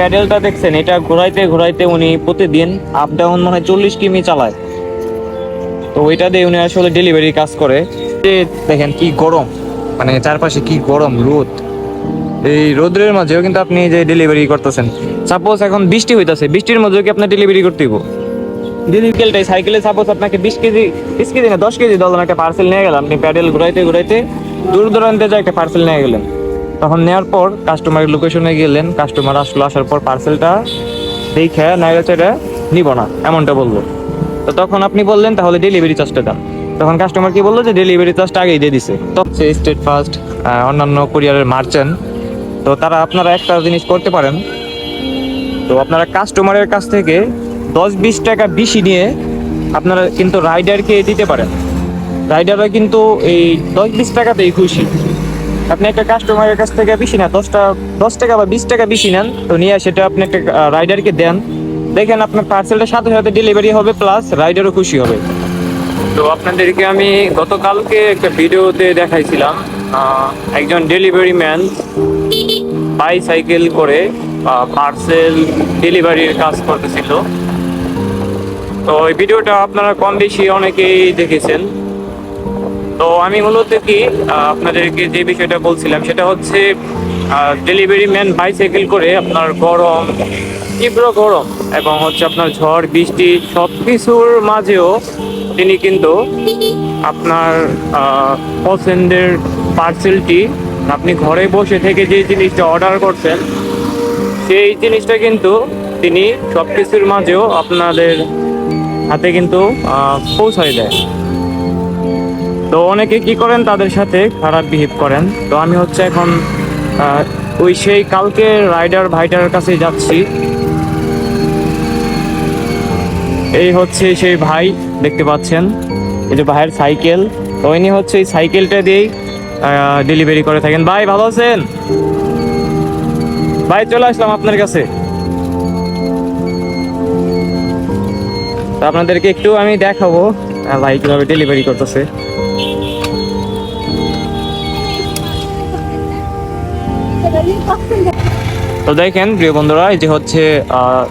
প্যাডেলটা দেখছেন, এটা ঘোরাইতে ঘোরাইতে উনি প্রতিদিন আপ ডাউন মনে চল্লিশ কিমি চালায়। তো ওইটা দিয়ে উনি আসলে ডেলিভারি কাজ করে। দেখেন কি গরম মানে চারপাশে কি গরম, রোদ। এই রোদ্রের মাঝেও কিন্তু আপনি যে ডেলিভারি করতেছেন। সাপোজ এখন বৃষ্টি হইতাছে, বৃষ্টির মধ্যেও কি আপনার ডেলিভারি করতে ডেলিভারিটাই সাইকেলে সাপোজ আপনাকে বিশ কেজি বিশ কেজি না, দশ কেজি ধরলাম একটা পার্সেল নিয়ে গেলাম। আপনি প্যাডেল ঘুরাইতে ঘুরাইতে দূর দূরান্তে যা একটা পার্সেল নিয়ে গেলেন। তখন নেওয়ার পর কাস্টমারের লোকেশনে গেলেন কাস্টমার আসলো, আসার পর পার্সেলটা দেখে নাইরা চেরা নিব না, এমনটা বলল। তো তখন আপনি বললেন, তাহলে ডেলিভারি চার্জটা দেন। তখন কাস্টমার কি বলল যে ডেলিভারি চার্জটা আগেই দিয়ে দিছে। তো সে স্টেট ফার্স্ট অন্যান্য কুরিয়ারের মার্চেন্ট। তো তারা আপনারা একটা জিনিস করতে পারেন। তো আপনারা কাস্টমারের কাছ থেকে দশ বিশ টাকা বেশি নিয়ে আপনারা কিন্তু রাইডারকে দিতে পারেন। রাইডাররা কিন্তু এই দশ বিশ টাকাতেই খুশি। আপনি একটা কাস্টমারের কাছ থেকে বেশি না, দশটা, দশ টাকা বা বিশ টাকা বেশি নেন, তো নিয়ে সেটা আপনি একটা রাইডারকে দেন। দেখেন আপনার পার্সেলটা সাথে সাথে ডেলিভারি হবে প্লাস রাইডারও খুশি হবে। তো আপনাদেরকে আমি গতকালকে একটা ভিডিওতে দেখাইছিলাম একজন ডেলিভারি ম্যান বাইসাইকেল করে পার্সেল ডেলিভারির কাজ করতেছিল। তো এই ভিডিওটা আপনারা কম বেশি অনেকেই দেখেছেন। তো আমি মূলত কি আপনাদেরকে যে বিষয়টা বলছিলাম, সেটা হচ্ছে ডেলিভারি ম্যান বাইসাইকেল করে আপনার গরম, তীব্র গরম এবং হচ্ছে আপনার ঝড়, বৃষ্টি সব কিছুর মাঝেও তিনি কিন্তু আপনার পছন্দের পার্সেলটি আপনি ঘরে বসে থেকে যে জিনিসটা অর্ডার করছেন, সেই জিনিসটা কিন্তু তিনি সব কিছুর মাঝেও আপনাদের হাতে কিন্তু পৌঁছায় দেয়। তো অনেকে কি করেন? তাদের সাথে খারাপ বিহেভ করেন। তো আমি হচ্ছে এখন ওই সেই কালকে রাইডার ভাইটার কাছে যাচ্ছি। এই হচ্ছে সেই ভাই, দেখতে পাচ্ছেন? এই যে ভাইয়ের সাইকেল। তো ইনি হচ্ছে এই সাইকেলটা দিয়েই ডেলিভারি করে থাকেন। ভাই, ভালো আছেন? ভাই, চলে আসলাম আপনার কাছে। আপনাদেরকে একটু আমি দেখাবো ভাই কীভাবে ডেলিভারি করতেছে। তো দেখেন, প্রিয় বন্ধুরা, এই যে হচ্ছে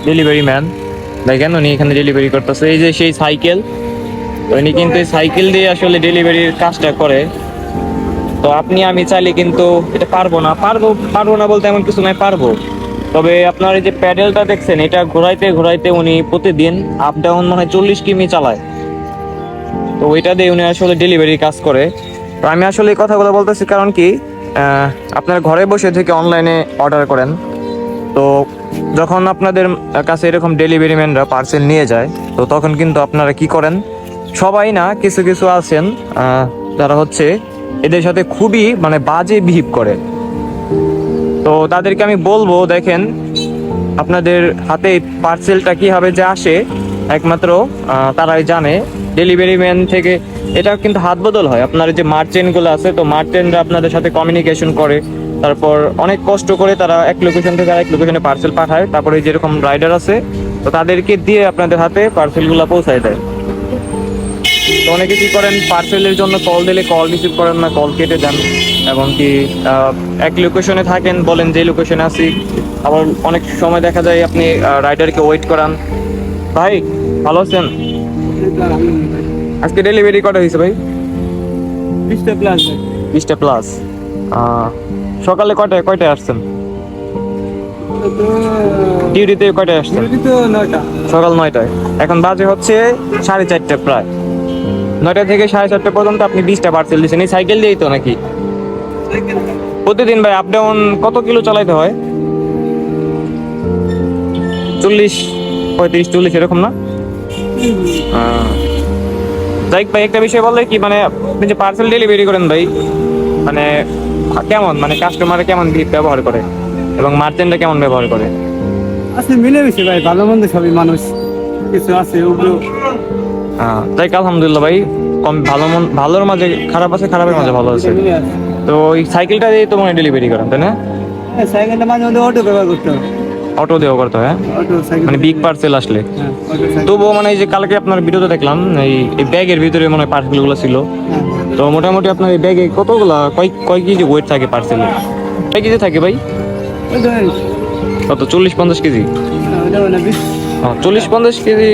ডেলিভারি ম্যান দেখেন, উনি এখানে ডেলিভারি করতেছে। এই যে সেই সাইকেল, উনি কিন্তু এই সাইকেল দিয়ে আসলে ডেলিভারির কাজটা করে। তো আপনি, আমি চাইলে কিন্তু এটা পারব না। পারব পারব না বলতে এমন কিছু নয় পারব। তবে আপনার এই যে প্যাডেলটা দেখছেন, এটা ঘোরাইতে ঘোরাইতে উনি প্রতিদিন আপ ডাউন মনে চল্লিশ কিমি চালায়। তো ওইটা দিয়ে উনি আসলে ডেলিভারির কাজ করে। তো আমি আসলে এই কথাগুলো বলতেছি কারণ কি আপনার ঘরে বসে থেকে অনলাইনে অর্ডার করেন। তো যখন আপনাদের কাছে এরকম ডেলিভারি ম্যানরা পার্সেল নিয়ে যায়, তো তখন কিন্তু আপনারা কি করেন? সবাই না কিছু কিছু আছেন যারা হচ্ছে এদের সাথে খুবই মানে বাজে বিহেভ করে। তো তাদেরকে আমি বলব, দেখেন, আপনাদের হাতে পার্সেলটা কীভাবে যে আসে একমাত্র তারাই জানে। ডেলিভারি ম্যান থেকে এটা কিন্তু হাত বদল হয়। আপনার যে মার্চেন্টগুলো আছে, তো মার্চেন্টরা আপনাদের সাথে কমিউনিকেশন করে। তারপর অনেক কষ্ট করে তারা এক লোকেশন থেকে আরেক লোকেশনে পার্সেল পাঠায়। তারপরে যেরকম রাইডার আছে, তো তাদেরকে দিয়ে আপনাদের হাতে পার্সেলগুলো পৌঁছায় দেয়। তো অনেকে কি করেন পার্সেলের জন্য কল দিলে কল রিসিভ করেন না কল কেটে দেন। এবং কি এক লোকেশনে থাকেন, বলেন যে লোকেশনে আছি। আবার অনেক সময় দেখা যায় আপনি রাইডারকে ওয়েট করান। ভাই ভালো আছেন? আজকে ডেলিভারি কটা হয়েছে ভাই? বিশটা প্লাস বিশটা প্লাস সকালে কয়টায় কয়টায় আসছেন? ডিউটিতে কয়টায় আসছেন? সকাল নয়টায়। এখন বাজে হচ্ছে সাড়ে চারটে প্রায়। নয়টা থেকে সাড়ে চারটে পর্যন্ত আপনি বিশটা পার্সেল দিচ্ছেন। এই সাইকেল দিয়েই তো নাকি? প্রতিদিন ভাই আপ ডাউন কত কিলো চালাইতে হয়? চল্লিশ পঁয়ত্রিশ চল্লিশ এরকম না? যাই ভাই একটা বিষয় বললে কি মানে আপনি যে পার্সেল ডেলিভারি করেন ভাই মানে কেমন মানে কাস্টমার কেমন ব্যবহার করে? এবং মার্চেন্টরা কেমন ব্যবহার করে? আছে মিলেমিশে ভাই ভালো মন্দ সবই মানুষ কিছু আছে ওগুলো। হ্যাঁ তাই আলহামদুলিল্লাহ ভাই কম ভালো মন ভালোর মাঝে খারাপ আছে খারাপের মাঝে ভালো আছে। তো ওই সাইকেলটা দিয়ে তো মনে ডেলিভারি করেন তাই না? হ্যাঁ, সাইকেলটা মাঝে মধ্যে অটো ব্যবহার করতে হবে। অটো দেওয়া করতে হয় হ্যাঁ? মানে বিগ পার্সেল আসলে। হ্যাঁ তবুও মানে এই যে কালকে আপনার ভিডিওতে দেখলাম এই ব্যাগের ভিতরে মনে হয় পার্সেলগুলো ছিল। তো মোটামুটি আপনার এই ব্যাগে কতগুলা কয় কয় কেজি ওয়েট থাকে পার্সেলে কয় কেজি থাকে ভাই? কত চল্লিশ পঞ্চাশ কেজি? মানে চল্লিশ পঞ্চাশ কেজি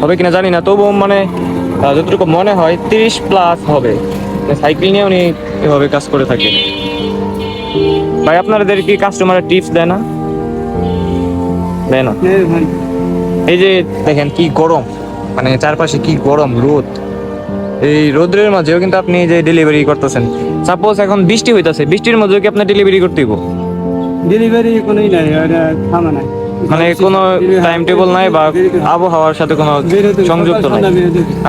হবে কিনা জানি না তবুও মানে যতটুকু মনে হয় তিরিশ প্লাস হবে। সাইকেল নিয়ে উনি এভাবে কাজ করে থাকে ভাই আপনাদের কি কাস্টমারের টিপস দেয় না? দেয় না এই যে দেখেন কি গরম মানে চারপাশে কি গরম রোদ। এই রোদ্রের মাঝেও কিন্তু আপনি যে ডেলিভারি করতেছেন। সাপোজ এখন বৃষ্টি হইতাছে বৃষ্টির মধ্যেও কি আপনার ডেলিভারি করতে হইব? ডেলিভারি কোনোই নাই ওটা থামা নাই। মানে কোনো টাইম টেবল নাই বা আবহাওয়ার সাথে কোনো সংযুক্ত নাই।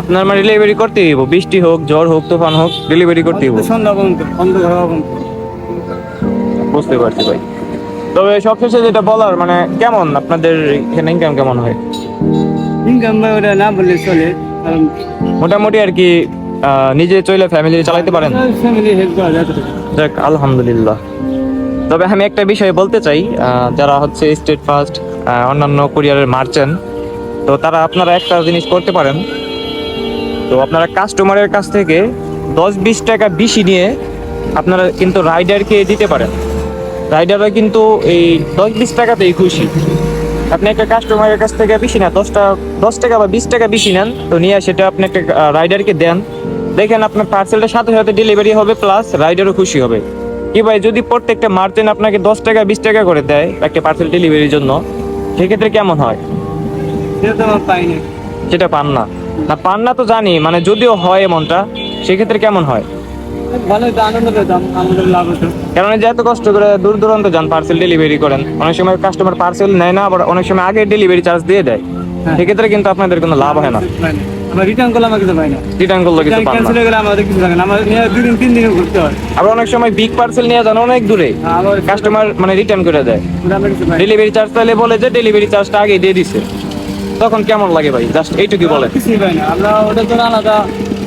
আপনার মানে ডেলিভারি করতে হইব। বৃষ্টি হোক ঝড় হোক তুফান হোক ডেলিভারি করতে হইব। বুঝতে পারছি ভাই। তবে সবশেষে যেটা বলার মানে কেমন? আপনাদের এখানে ইনকাম কেমন হয়? ইনকাম ওটা না বললে চলে কারণ মোটামুটি আর কি নিজে চলে ফ্যামিলি চালাইতে পারেন? ফ্যামিলি হেল্প করা যায় যাক আলহামদুলিল্লাহ। তবে আমি একটা বিষয় বলতে চাই যারা হচ্ছে স্টেট ফার্স্ট অন্যান্য কুরিয়ারের মার্চেন্ট তো তারা আপনারা একটা জিনিস করতে পারেন। তো আপনারা কাস্টমারের কাছ থেকে দশ বিশ টাকা বেশি নিয়ে আপনারা কিন্তু রাইডারকে দিতে পারেন। রাইডাররা কিন্তু এই দশ বিশ টাকাতেই খুশি। আপনি একটা কাস্টমারের কাছ থেকে বেশি না, দশটা, দশ টাকা বা বিশ টাকা বেশি নেন, তো নিয়ে সেটা আপনি একটা রাইডারকে দেন। দেখেন আপনার পার্সেলটা সাথে সাথে ডেলিভারি হবে প্লাস রাইডারও খুশি হবে। কি ভাই, যদি প্রত্যেকটা মার্চেন্ট আপনাকে দশ টাকা, বিশ টাকা করে দেয় একটা পার্সেল ডেলিভারির জন্য, সেক্ষেত্রে কেমন হয়? সেটা পান না। না, পান না তো জানি মানে যদিও হয় এমনটা, সেক্ষেত্রে কেমন হয়? ভালো তো আনন্দ পেতাম আমাদের লাভ হতো। কারণ যে এত কষ্ট করে দূর দূরান্ত যান পার্সেল ডেলিভারি করেন অনেক সময় কাস্টমার পার্সেল নেয় না আবার অনেক সময় আগে ডেলিভারি চার্জ দিয়ে দেয়। হ্যাঁ। সেক্ষেত্রে কিন্তু আপনাদের কোনো লাভ হয় না। আমরা রিটার্ন করলে আমার কিছু পাই না। রিটার্ন করলে কিছু পান ক্যান্সেল হয়ে গেলে আমাদের কিছু থাকে না। আমাদের দুই দিন তিন দিনও ঘুরতে হয়। আবার অনেক সময় বিগ পার্সেল নিয়ে যান অনেক দূরে। কাস্টমার মানে রিটার্ন করে দেয়। ডেলিভারি চার্জ তাহলে বলে যে ডেলিভারি চার্জটা আগে দিয়ে দিছে। তখন কেমন লাগে ভাই? জাস্ট এইটুকুই বলে আমরা আলাদা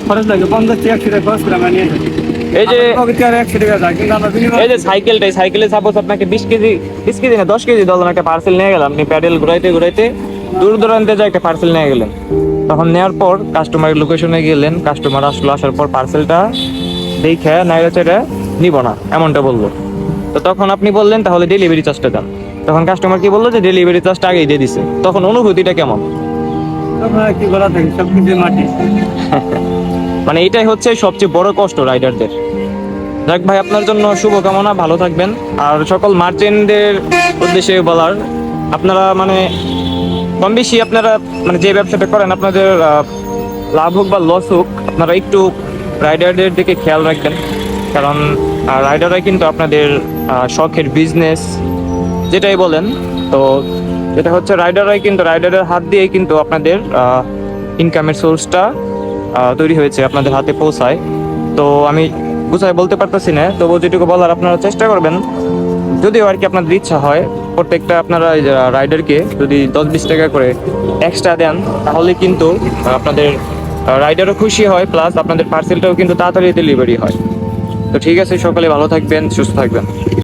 খরচ লাগে। পঞ্চাশ একশো টাকা খরচ করে আমরা নিয়ে থাকি। এই যে এই যে সাইকেলটাই সাইকেলে সাপোজ আপনাকে বিশ কেজি বিশ কেজি না দশ কেজি একটা পার্সেল নিয়ে গেলাম আপনি প্যাডেল ঘুরাইতে ঘুরাইতে দূর দূরান্তে একটা পার্সেল নিয়ে গেলেন। তখন নেওয়ার পর কাস্টমারের লোকেশনে গেলেন কাস্টমার আসলো আসার পর পার্সেলটা দেখে নাইরা চেড়ে নিব না এমনটা বলল। তো তখন আপনি বললেন তাহলে ডেলিভারি চার্জটা দেন। তখন কাস্টমার কি বলল যে ডেলিভারি চার্জটা আগেই দিয়ে দিছে। তখন অনুভূতিটা কেমন? তখন কি করা থাকে? সব কিছু মাটি। মানে এটাই হচ্ছে সবচেয়ে বড় কষ্ট রাইডারদের। যাক ভাই, আপনার জন্য শুভকামনা, ভালো থাকবেন। আর সকল মার্চেন্টদের উদ্দেশ্যে বলার, আপনারা মানে কম বেশি আপনারা মানে যে ব্যবসাটা করেন, আপনাদের লাভ হোক বা লস হোক, আপনারা একটু রাইডারদের দিকে খেয়াল রাখবেন। কারণ রাইডাররা কিন্তু আপনাদের শখের বিজনেস যেটাই বলেন, তো এটা হচ্ছে রাইডাররাই কিন্তু রাইডারের হাত দিয়েই কিন্তু আপনাদের ইনকামের সোর্সটা তৈরি হয়েছে, আপনাদের হাতে পৌঁছায়। তো আমি বুঝাই বলতে পারতেছি না, তবু যেটুকু বলার আপনারা চেষ্টা করবেন। যদিও আর কি আপনাদের ইচ্ছা হয়, প্রত্যেকটা আপনারা রাইডারকে যদি দশ বিশ টাকা করে এক্সট্রা দেন, তাহলে কিন্তু আপনাদের রাইডারও খুশি হয় প্লাস আপনাদের পার্সেলটাও কিন্তু তাড়াতাড়ি ডেলিভারি হয়। তো ঠিক আছে, সকালে ভালো থাকবেন, সুস্থ থাকবেন।